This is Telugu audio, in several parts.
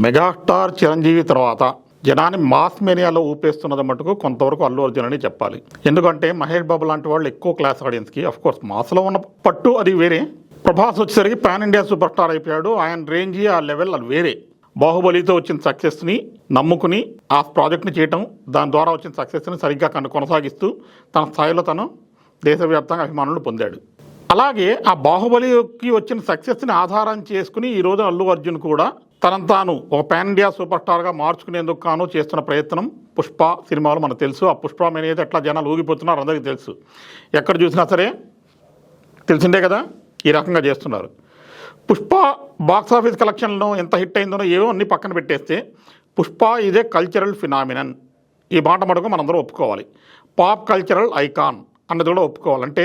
మెగాస్టార్ చిరంజీవి తర్వాత జనాన్ని మాస్ మేనియాలో ఊపేస్తున్నది మటుకు కొంతవరకు అల్లు అర్జున్ అని చెప్పాలి. ఎందుకంటే మహేష్ బాబు లాంటి వాళ్ళు ఎక్కువ క్లాస్ ఆడియన్స్కి అఫ్ కోర్స్ మాస్లో ఉన్న పట్టు అది వేరే. ప్రభాస్ వచ్చేసరికి పాన్ ఇండియా సూపర్ స్టార్ అయిపోయాడు. ఆయన రేంజ్ ఆ లెవెల్ అది వేరే. బాహుబలితో వచ్చిన సక్సెస్ని నమ్ముకుని ఆ ప్రాజెక్ట్ని చేయటం దాని ద్వారా వచ్చిన సక్సెస్ని సరిగ్గా కను కొనసాగిస్తూ తన స్థాయిలో తను దేశవ్యాప్తంగా అభిమానులు పొందాడు. అలాగే ఆ బాహుబలికి వచ్చిన సక్సెస్ని ఆధారం చేసుకుని ఈ రోజు అల్లు అర్జున్ కూడా తనను తాను ఒక పాన్ ఇండియా సూపర్ స్టార్గా మార్చుకునేందుకు కాను చేస్తున్న ప్రయత్నం పుష్ప సినిమాలు మనకు తెలుసు. ఆ పుష్ప మీద అయితే ఎట్లా జనాలు ఊగిపోతున్నారు అందరికీ తెలుసు. ఎక్కడ చూసినా సరే తెలిసిందే కదా ఈ రకంగా చేస్తున్నారు. పుష్ప బాక్స్ ఆఫీస్ కలెక్షన్లో ఎంత హిట్ అయిందో ఏవో అన్ని పక్కన పెట్టేస్తే పుష్ప ఇదే కల్చరల్ ఫినామినన్ ఈ మాట మటుకు మనందరం ఒప్పుకోవాలి. పాప్ కల్చరల్ ఐకాన్ అన్నది కూడా ఒప్పుకోవాలి. అంటే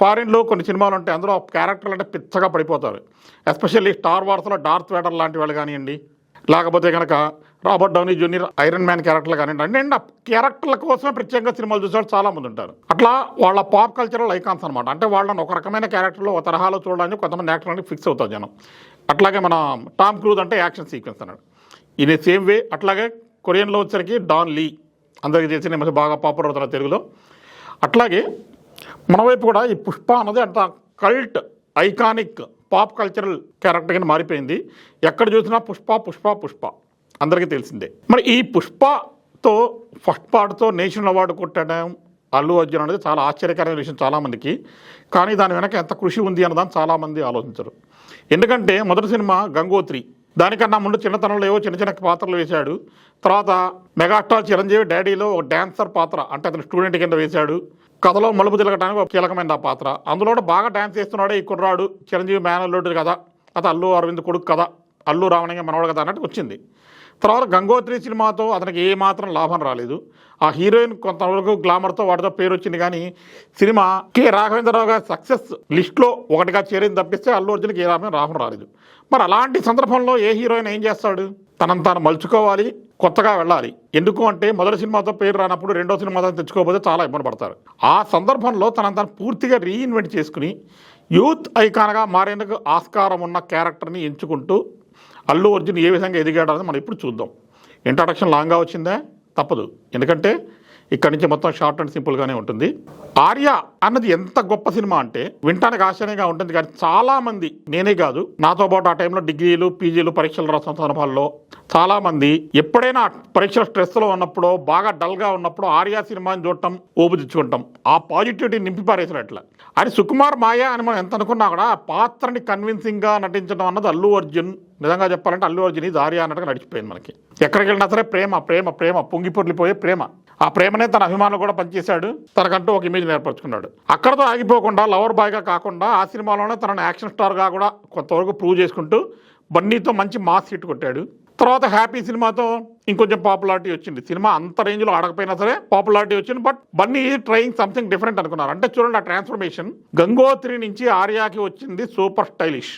ఫారిన్లో కొన్ని సినిమాలు ఉంటాయి అందులో క్యారెక్టర్లు అంటే పిచ్చగా పడిపోతారు. ఎస్పెషల్లీ స్టార్ వార్స్లో డార్త్ వేటర్ లాంటి వాళ్ళు కానివ్వండి లేకపోతే కనుక Robert Downey junior Iron Man క్యారెక్టర్లు కానివ్వండి అంటే ఆ క్యారెక్టర్ల కోసమే ప్రత్యేకంగా సినిమాలు చూసే చాలా మంది ఉంటారు. అట్లా వాళ్ళ పాప్ కల్చరల్ ఐకాన్స్ అనమాట అంటే వాళ్ళని ఒక రకమైన క్యారెక్టర్లో ఒక తరహాలో చూడడానికి కొంతమంది యాక్టర్లకి ఫిక్స్ అవుతారు జనం. అట్లాగే మన టామ్ క్రూజ్ అంటే యాక్షన్ సీక్వెన్స్ అన్నాడు. ఇది సేమ్ వే. అట్లాగే కొరియన్లో వచ్చరికి డాన్ లీ. అందరికీ తెలిసిన బాగా పాపులర్ అవుతారు తెలుగులో. అట్లాగే మన వైపు కూడా ఈ పుష్ప అన్నది అంత cult iconic pop cultural character కింద మారిపోయింది. ఎక్కడ చూసినా పుష్ప పుష్ప పుష్ప. అందరికీ తెలిసిందే. మరి ఈ పుష్పతో ఫస్ట్ పార్ట్తో నేషనల్ అవార్డు కొట్టడం అల్లు అర్జున్ అనేది చాలా ఆశ్చర్యకరమైన విషయం చాలామందికి. కానీ దాని వెనక ఎంత కృషి ఉంది అన్నదాన్ని చాలామంది ఆలోచించరు. ఎందుకంటే మొదటి సినిమా గంగోత్రి. దానికన్నా ముందు చిన్నతనంలో ఏవో చిన్న చిన్న పాత్రలు వేశాడు. తర్వాత మెగాస్టార్ చిరంజీవి డాడీలో ఒక డ్యాన్సర్ పాత్ర అంటే అతను స్టూడెంట్ కింద వేశాడు. కథలో మలుపు తిరగడానికి ఒక కీలకమైన ఆ పాత్ర. అందులో బాగా డ్యాన్స్ చేస్తున్నాడే ఈ కుర్రాడు చిరంజీవి మేనల్లుడు కదా అది అల్లు అరవింద్ కొడుకు కదా అల్లు రావణంగా మనవాడు కదా అన్నట్టు వచ్చింది. తర్వాత గంగోత్రి సినిమాతో అతనికి ఏ మాత్రం లాభం రాలేదు. ఆ హీరోయిన్ కొంతవరకు గ్లామర్తో వాటితో పేరు వచ్చింది కానీ సినిమా కె. రాఘవేంద్రరావు గారి సక్సెస్ లిస్ట్లో ఒకటిగా చేరింది తప్పిస్తే అల్లు అర్జున్కి ఏ లాభం లాభం రాలేదు. మరి అలాంటి సందర్భంలో ఏ హీరోయిన్ ఏం చేస్తాడు? తనను తాను మలుచుకోవాలి కొత్తగా వెళ్ళాలి. ఎందుకు అంటే మొదటి సినిమాతో పేరు రానప్పుడు రెండో సినిమాతో తెచ్చుకోకపోతే చాలా ఇబ్బంది పడతారు. ఆ సందర్భంలో తనను తాను పూర్తిగా రీఇన్వెంట్ చేసుకుని యూత్ ఐకాన్గా మారేందుకు ఆస్కారం ఉన్న క్యారెక్టర్ని ఎంచుకుంటూ అల్లు అర్జున్ ఏ విధంగా ఎదిగాడు మనం ఇప్పుడు చూద్దాం. ఇంట్రడక్షన్ లాంగ్గా వచ్చిందే? తప్పదు. ఎందుకంటే ఇక్కడ నుంచి మొత్తం షార్ట్ అండ్ సింపుల్గానే ఉంటుంది. ఆర్య అన్నది ఎంత గొప్ప సినిమా అంటే వింటానికి ఆశ్చర్యంగా ఉంటుంది కానీ చాలామంది నేనే కాదు నాతో పాటు ఆ టైంలో డిగ్రీలు పీజీలు పరీక్షలు రాసిన సందర్భాల్లో చాలామంది ఎప్పుడైనా పరీక్షల స్ట్రెస్లో ఉన్నప్పుడు బాగా డల్గా ఉన్నప్పుడు ఆర్యా సినిమాని చూడటం ఊపు తెచ్చుకుంటాం ఆ పాజిటివిటీ నింపి పారేసినట్ల అని సుకుమార్ మాయ అని మనం ఎంత అనుకున్నా కూడా ఆ పాత్రని కన్విన్సింగ్గా నటించడం అన్నది అల్లు అర్జున్ నిజంగా చెప్పాలంటే అల్లు అర్జున్ ఇది ఆర్యా అన్నట్టుగా నడిచిపోయింది మనకి. ఎక్కడికి వెళ్ళినా సరే ప్రేమ ప్రేమ ప్రేమ పొంగిపొర్లిపోయే ప్రేమ. ఆ ప్రేమనే తన అభిమానులు కూడా పనిచేశాడు. తనకంటూ ఒక ఇమేజ్ ఏర్పరచుకున్నాడు. అక్కడతో ఆగిపోకుండా లవర్ బాయ్గా కాకుండా ఆ సినిమాలోనే తనను యాక్షన్ స్టార్గా కూడా కొంతవరకు ప్రూవ్ చేసుకుంటూ బన్నీతో మంచి మాస్ హిట్ కొట్టాడు. తర్వాత హ్యాపీ సినిమాతో ఇంకొంచెం పాపులారిటీ వచ్చింది. సినిమా అంత రేంజ్లో ఆడకపోయినా సరే పాపులారిటీ వచ్చింది. But Bunny is trying something different అనుకున్నారు. అంటే చూడండి ఆ ట్రాన్స్ఫర్మేషన్ గంగోత్రి నుంచి ఆర్యాకి వచ్చింది సూపర్ స్టైలిష్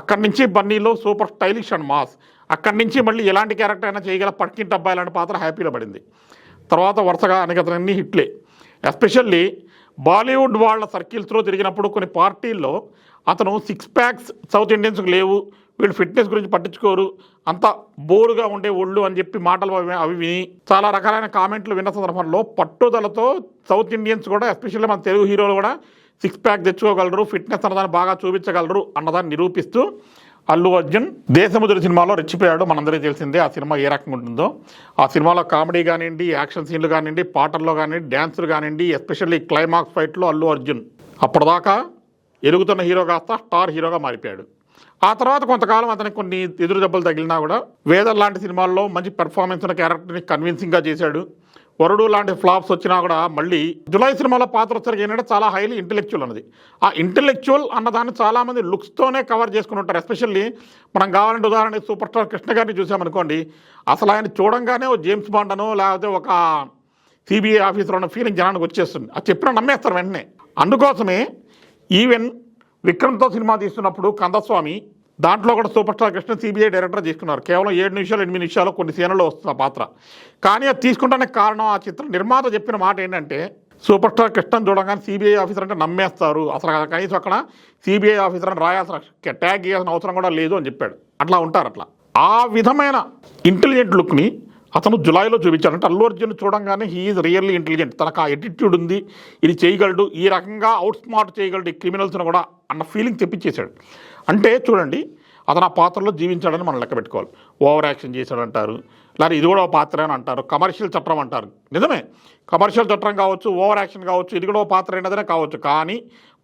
అక్కడి నుంచి బన్నీలో సూపర్ స్టైలిష్ అండ్ మాస్ అక్కడి నుంచి మళ్ళీ ఎలాంటి క్యారెక్టర్ అయినా చేయగల పట్టింటి అబ్బాయి లాంటి పాత్ర హ్యాపీలో పడింది. తర్వాత వరుసగా అనేకతలన్నీ హిట్లే. ఎస్పెషల్లీ బాలీవుడ్ వాళ్ళ సర్కిల్స్లో తిరిగినప్పుడు కొన్ని పార్టీల్లో అతను సిక్స్ ప్యాక్స్ సౌత్ ఇండియన్స్కి లేవు వీళ్ళు ఫిట్నెస్ గురించి పట్టించుకోరు అంత బోరుగా ఉండే ఒళ్ళు అని చెప్పి మాటలు అవి అవి విని చాలా రకాలైన కామెంట్లు విన్న సందర్భంలో పట్టుదలతో సౌత్ ఇండియన్స్ కూడా ఎస్పెషల్లీ మన తెలుగు హీరోలు కూడా సిక్స్ ప్యాక్ తెచ్చుకోగలరు ఫిట్నెస్ అన్నదాన్ని బాగా చూపించగలరు అన్నదాన్ని నిరూపిస్తూ అల్లు అర్జున్ దేశముద్ర సినిమాలో రెచ్చిపోయాడు. మనందరికీ తెలిసిందే ఆ సినిమా ఏ రకంగా ఉంటుందో. ఆ సినిమాలో కామెడీ కానివ్వండి యాక్షన్ సీన్లు కానివ్వండి పాటల్లో కానివ్వండి డ్యాన్సులు కానివ్వండి ఎస్పెషల్లీ క్లైమాక్స్ ఫైట్లో అల్లు అర్జున్. అప్పటిదాకా ఎరుగుతున్న హీరో కాస్త స్టార్ హీరోగా మారిపోయాడు. ఆ తర్వాత కొంతకాలం అతనికి కొన్ని ఎదురు దెబ్బలు తగిలినా కూడా వేదర్ లాంటి సినిమాల్లో మంచి పెర్ఫార్మెన్స్ ఉన్న క్యారెక్టర్ని కన్విన్సింగ్గా చేశాడు. వరుడు లాంటి ఫ్లాప్స్ వచ్చినా కూడా మళ్ళీ జులై సినిమాలో పాత్ర వచ్చరికి ఏంటంటే చాలా హైలీ ఇంటెలెక్చువల్ అన్నది. ఆ ఇంటెలెక్చువల్ అన్నదాన్ని చాలామంది లుక్స్తోనే కవర్ చేసుకుని ఉంటారు. ఎస్పెషల్లీ మనం కావాలంటే ఉదాహరణ సూపర్ స్టార్ కృష్ణ గారిని చూసామనుకోండి అసలు ఆయన చూడంగానే ఓ జేమ్స్ బాండ్ అనో లేకపోతే ఒక సిబిఐ ఆఫీసర్ ఉన్న ఫీలింగ్ జనానికి వచ్చేస్తుంది. అది చెప్పినా నమ్మేస్తారు వెంటనే. అందుకోసమే ఈవెన్ విక్రమ్తో సినిమా తీస్తున్నప్పుడు కందస్వామి దాంట్లో కూడా super star Krishna CBI director తీసుకున్నారు. కేవలం ఏడు నిమిషాలు ఎనిమిది నిమిషాలు కొన్ని సీన్లలో వస్తుంది ఆ పాత్ర. కానీ అది తీసుకుంటానికి కారణం ఆ చిత్రం. నిర్మాత చెప్పిన మాట ఏంటంటే సూపర్ స్టార్ కృష్ణ చూడగానే సిబిఐ ఆఫీసర్ అంటే నమ్మేస్తారు. అసలు కనీసం అక్కడ సిబిఐ ఆఫీసర్ అని రాయాల్సిన ట్యాగ్ చేయాల్సిన అవసరం కూడా లేదు అని చెప్పాడు. అట్లా ఉంటారు అట్లా. ఆ విధమైన ఇంటెలిజెంట్ లుక్ని అతను జులైలో చూపించాడు అంటే అల్లు అర్జున్ చూడంగానే హీఈస్ రియల్లీ ఇంటెలిజెంట్ తనకు ఆ ఎటిట్యూడ్ ఉంది. ఇది చేయగలడు. ఈ రకంగా అవుట్ స్మార్ట్ చేయగలడు ఈ క్రిమినల్స్ను కూడా అన్న ఫీలింగ్ తెప్పించేశాడు. అంటే చూడండి అతను ఆ పాత్రలో జీవించాడని మనం లెక్క పెట్టుకోవాలి. ఓవర్ యాక్షన్ చేశాడంటారు లేదా ఇది కూడా ఒక పాత్ర అని అంటారు కమర్షియల్ చట్టం అంటారు. నిజమే. కమర్షియల్ చట్టం కావచ్చు ఓవర్ యాక్షన్ కావచ్చు ఇది కూడా ఒక పాత్ర అయినదనే కావచ్చు. కానీ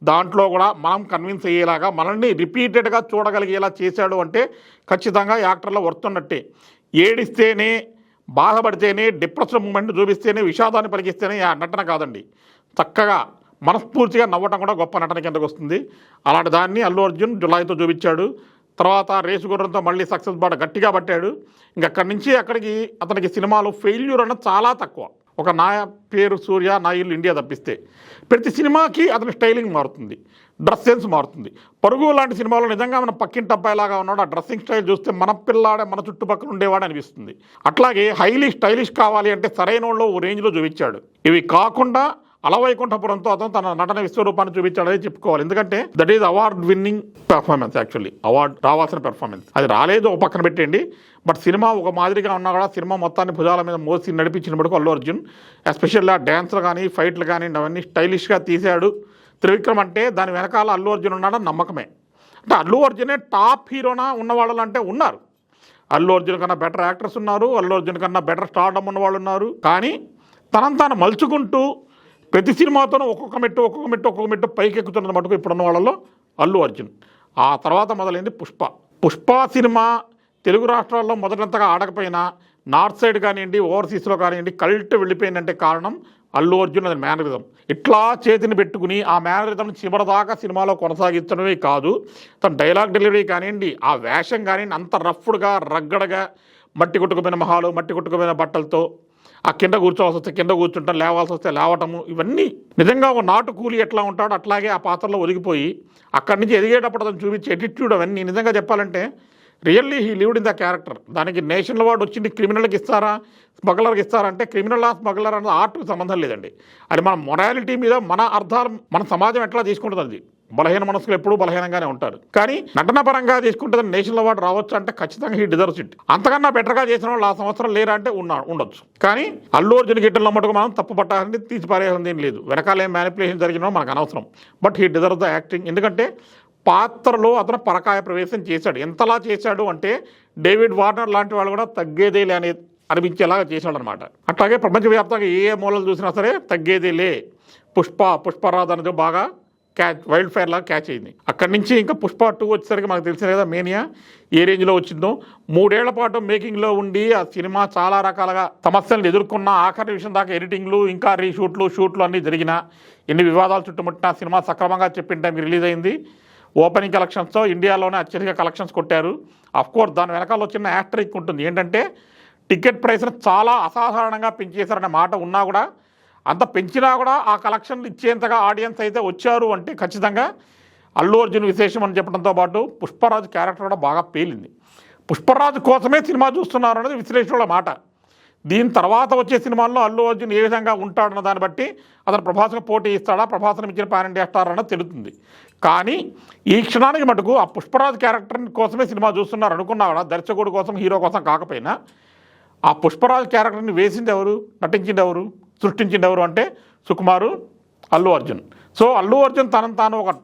దాంట్లో కూడా మనం కన్విన్స్ అయ్యేలాగా మనల్ని రిపీటెడ్గా చూడగలిగేలా చేశాడు అంటే ఖచ్చితంగా యాక్టర్లో వర్తున్నట్టే ఏడిస్తేనే బాధపడితేనే డిప్రెషన్ మూమెంట్ చూపిస్తేనే విషాదాన్ని పలికిస్తేనే ఆ నటన కాదండి. చక్కగా మనస్ఫూర్తిగా నవ్వటం కూడా గొప్ప నటన కిందకు వస్తుంది. అలాంటి దాన్ని అల్లు అర్జున్ జులైతో చూపించాడు. తర్వాత రేసు గుర్రంతో మళ్ళీ సక్సెస్ బాట గట్టిగా పట్టాడు. ఇంక అక్కడి నుంచి అక్కడికి అతనికి సినిమాలు ఫెయిల్యూర్ అన్నది చాలా తక్కువ. ఒక నా పేరు సూర్య నా ఇల్లు ఇండియా తప్పిస్తే. ప్రతి సినిమాకి అతని స్టైలింగ్ మారుతుంది. డ్రెస్ సెన్స్ మారుతుంది. పరుగు లాంటి సినిమాలో నిజంగా మన పక్కింటి అబ్బాయిలాగా ఉన్నాడు. ఆ డ్రెస్సింగ్ స్టైల్ చూస్తే మన పిల్లాడే మన చుట్టుపక్కల ఉండేవాడు అనిపిస్తుంది. అట్లాగే హైలీ స్టైలిష్ కావాలి అంటే సరైన వాళ్ళు ఓ రేంజ్లో చూపించాడు. ఇవి కాకుండా అలవైకుంఠపురంతో అతను తన నటన విశ్వరూపాన్ని చూపించాడని చెప్పుకోవాలి. ఎందుకంటే that is award winning performance actually award రావాల్సిన పెర్ఫార్మెన్స్ అది రాలేదు ఒక పక్కన పెట్టండి బట్ సినిమా ఒక మాదిరిగా ఉన్నా కూడా సినిమా మొత్తాన్ని భుజాల మీద మోసి నడిపించినప్పుడు అల్లు అర్జున్ ఎస్పెషల్గా డ్యాన్స్లు కానీ ఫైట్లు కానీ అవన్నీ స్టైలిష్గా తీశాడు. త్రివిక్రమ్ అంటే దాని వెనకాల అల్లు అర్జున్ ఉన్నాడని నమ్మకమే. అంటే అల్లు అర్జునే టాప్ హీరోనా ఉన్నవాళ్ళు అంటే ఉన్నారు. అల్లు అర్జున్ కన్నా బెటర్ యాక్టర్స్ ఉన్నారు అల్లు అర్జున్ కన్నా బెటర్ స్టార్డమ్ ఉన్నవాళ్ళు ఉన్నారు. కానీ తనను తాను మలుచుకుంటూ ప్రతి సినిమాతోనూ ఒక్కొక్క మెట్టు ఒక్కొక్క మెట్టు ఒక్కొక్క మెట్టు పైకి మటుకు ఇప్పుడున్న వాళ్ళలో అల్లు అర్జున్. ఆ తర్వాత మొదలైంది పుష్ప. పుష్ప సినిమా తెలుగు రాష్ట్రాల్లో మొదటంతగా ఆడకపోయినా నార్త్ సైడ్ కానివ్వండి ఓవర్సీస్లో కానివ్వండి కల్ట్ వెళ్ళిపోయిందంటే కారణం అల్లు అర్జున్ అది మేనరిజం. ఇట్లా చేతిని పెట్టుకుని ఆ మేనరిజం చివరిదాకా సినిమాలో కొనసాగించడమే కాదు తన డైలాగ్ డెలివరీ కానివ్వండి ఆ వేషం కానివ్వండి అంత రఫ్డ్గా రగ్గడగా మట్టి కొట్టుకుపోయిన మొహాలు మట్టి కొట్టుకుపోయిన బట్టలతో ఆ కింద కూర్చోవాల్సి వస్తే కింద కూర్చుంటాం లేవాల్సి వస్తే లేవటము ఇవన్నీ నిజంగా ఒక నాటు కూలి ఎట్లా ఉంటాడో అట్లాగే ఆ పాత్రలో ఒదిగిపోయి అక్కడి నుంచి ఎదిగేటప్పుడు అతను చూపించే ఎటిట్యూడ్ అవన్నీ నిజంగా చెప్పాలంటే really he lived in the character. దానికి నేషనల్ అవార్డు వచ్చింది క్రిమినల్కి ఇస్తారా స్మగ్లర్కి ఇస్తారా అంటే క్రిమినల్ ఆ స్మగ్లర్ అన్నది ఆర్ట్కి సంబంధం లేదండి. అది మన మొరాలిటీ మీద మన అర్థాలు మన సమాజం ఎట్లా తీసుకుంటుంది అది. బలహీన మనసులు ఎప్పుడూ బలహీనంగానే ఉంటారు. కానీ నటన పరంగా తీసుకుంటే నేషనల్ అవార్డు రావచ్చు అంటే ఖచ్చితంగా హీ డిజర్వ్స్ ఇట్ అంతకన్నా బెటర్గా చేసిన వాళ్ళు ఆ సంవత్సరం లేరా అంటే ఉన్నా ఉండొచ్చు. కానీ అల్లు అర్జున్ గిట్టలు మటుకు మనం తప్పు పట్టాలని తీసి పారేయాలని ఏం లేదు. వెనకాల ఏం మ్యానిపులేషన్ జరిగినా మనకు అనవసరం. But he deserve the acting ఎందుకంటే పాత్రలో అతను పరకాయ ప్రవేశం చేశాడు. ఎంతలా చేశాడు అంటే డేవిడ్ వార్నర్ లాంటి వాళ్ళు కూడా తగ్గేదేలే అనే అనిపించేలాగా చేశాడు అనమాట అట్లాగే ప్రపంచవ్యాప్తంగా ఏ ఏ మూలలు చూసినా సరే తగ్గేదేలే పుష్ప పుష్పరాజ్ అనేది బాగా క్యాచ్ వైల్డ్ ఫైర్ లాగా క్యాచ్ అయింది. అక్కడి నుంచి ఇంకా పుష్ప టూ వచ్చేసరికి మాకు తెలిసిన కదా మేనియా ఏ రేంజ్లో వచ్చిందో. మూడేళ్ళ పాటు మేకింగ్లో ఉండి ఆ సినిమా చాలా రకాలుగా సమస్యలను ఎదుర్కొన్న ఆఖరి విషయం దాకా ఎడిటింగ్లు ఇంకా రీషూట్లు షూట్లు అన్నీ జరిగిన ఎన్ని వివాదాలు చుట్టుముట్టినా సినిమా సక్రమంగా చెప్పిన టైంకి రిలీజ్ అయింది. ఓపెనింగ్ కలెక్షన్స్తో ఇండియాలోనే అత్యధిక కలెక్షన్స్ కొట్టారు. అఫ్కోర్స్ దాని వెనకాల వచ్చిన యాస్టరిక్ ఉంటుంది. ఏంటంటే టికెట్ ప్రైస్ను చాలా అసాధారణంగా పెంచేశారనే మాట ఉన్నా కూడా అంత పెంచినా కూడా ఆ కలెక్షన్లు ఇచ్చేంతగా ఆడియన్స్ అయితే వచ్చారు అంటే ఖచ్చితంగా అల్లు అర్జున్ విశేషం అని చెప్పడంతో పాటు పుష్పరాజు క్యారెక్టర్ కూడా బాగా పేలింది. పుష్పరాజు కోసమే సినిమా చూస్తున్నారు అనేది విశ్లేషణల మాట. దీని తర్వాత వచ్చే సినిమాల్లో అల్లు అర్జున్ ఏ విధంగా ఉంటాడన్న దాన్ని బట్టి అతను ప్రభాస్కు పోటీ ఇస్తాడా ప్రభాస్ని మించిన పాన్ ఇండియా స్టార్ అన్నది తెలుస్తుంది. కానీ ఈ క్షణానికి మటుకు ఆ పుష్పరాజు క్యారెక్టర్ కోసమే సినిమా చూస్తున్నారు అనుకున్నా కూడా దర్శకుడు కోసం హీరో కోసం కాకపోయినా ఆ పుష్పరాజ్ క్యారెక్టర్ని వేసింది ఎవరు? నటించింది ఎవరు? సృష్టించింది ఎవరు అంటే సుకుమారు అల్లు అర్జున్. సో అల్లు అర్జున్ తనను తాను ఒక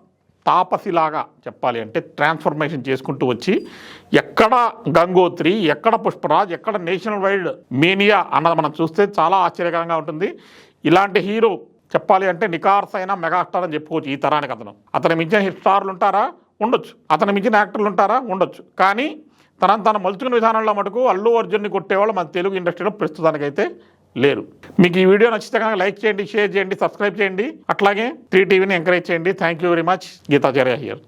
తాపసిలాగా చెప్పాలి అంటే ట్రాన్స్ఫర్మేషన్ చేసుకుంటూ వచ్చి ఎక్కడ గంగోత్రి ఎక్కడ పుష్పరాజ్ ఎక్కడ నేషనల్ వైడ్ మేనియా అన్నది మనం చూస్తే చాలా ఆశ్చర్యకరంగా ఉంటుంది. ఇలాంటి హీరో చెప్పాలి అంటే నికార్సైన మెగాస్టార్ అని చెప్పుకోవచ్చు ఈ తరానికి అతను. అతని మించిన స్టార్లు ఉంటారా? ఉండొచ్చు. అతని మించిన యాక్టర్లు ఉంటారా? ఉండొచ్చు. కానీ తనను తను మలుచుకున్న విధానంలో మటుకు అల్లు అర్జున్ని కొట్టేవాళ్ళు మన తెలుగు ఇండస్ట్రీలో ప్రస్తుతానికైతే లేరు. మీకు ఈ వీడియో నచ్చితే కనుక లైక్ చేయండి షేర్ చేయండి సబ్స్క్రైబ్ చేయండి. అట్లాగే త్రీ టీవీని ఎంకరేజ్ చేయండి. Thank you very much Geethacharya here